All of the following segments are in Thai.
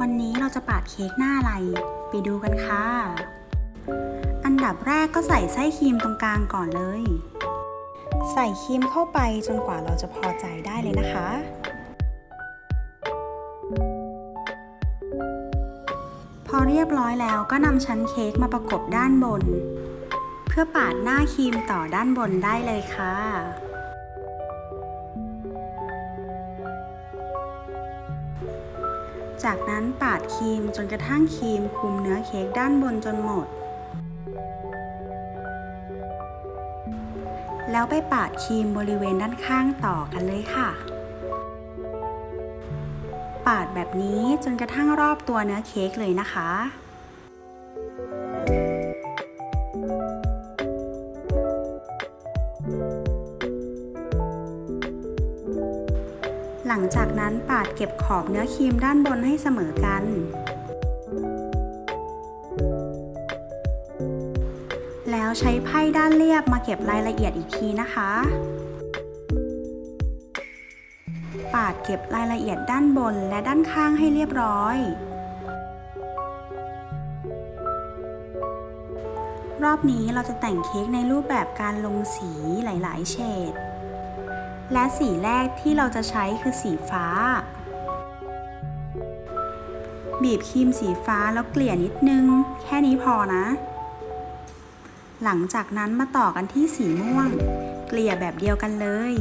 วันนี้เราจะปาดเค้กหน้าอะไร ไปดูกันค่ะ อันดับแรกก็ใส่ไส้ครีมตรงกลางก่อนเลย ใส่ครีมเข้าไปจนกว่าเราจะพอใจได้เลยนะคะพอเรียบร้อยแล้วก็นำชั้นเค้กมาประกบด้านบน เพื่อปาดหน้าครีมต่อด้านบนได้เลยค่ะ จากนั้นปาดครีมจนกระทั่งครีมคลุมเนื้อเค้กด้านบนจนหมด แล้วไปปาดครีมบริเวณด้านข้างต่อกันเลยค่ะ ปาดแบบนี้จนกระทั่งรอบตัวเนื้อเค้กเลยนะคะ หลังจากนั้นปาดเก็บขอบเนื้อครีมด้านบนให้เสมอกัน แล้วใช้ไพ่ด้านเรียบมาเก็บรายละเอียดอีกทีนะคะ ปาดเก็บรายละเอียดด้านบนและด้านข้างให้เรียบร้อย รอบนี้เราจะแต่งเค้กในรูปแบบการลงสีหลาย ๆ เฉด และสีแรกที่เราจะใช้คือสีฟ้า บีบครีมสีฟ้าแล้วเกลี่ยนิดนึง แค่นี้พอนะ หลังจากนั้นมาต่อกันที่สีม่วง เกลี่ยแบบเดียวกันเลย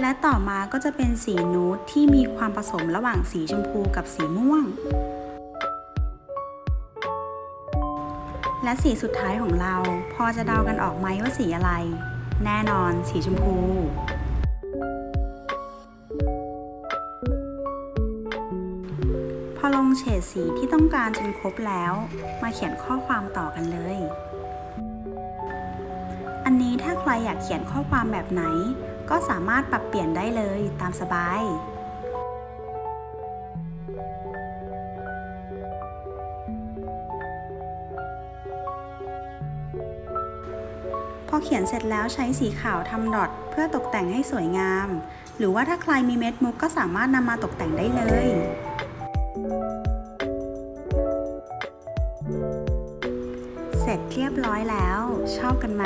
และต่อมาก็จะเป็นสีนูดที่มีความผสมระหว่างสีชมพูกับสีม่วง และสีสุดท้ายของเรา พอจะเดากันออกไหมว่าสีอะไร แน่นอนสีชมพูพอลงเฉดสีที่ต้องการจนครบแล้ว มาเขียนข้อความต่อกันเลย อันนี้ถ้าใครอยากเขียนข้อความแบบไหน ก็สามารถปรับเปลี่ยนได้เลยตามสบาย อเขียนเสร็จแล้วใช้สีขาวทำดอทเพื่อตกแต่งให้สวยงาม หรือว่าถ้าใครมีเม็ดมุกก็สามารถนำมาตกแต่งได้เลยเสร็จเรียบร้อยแล้ว ชอบกันไหม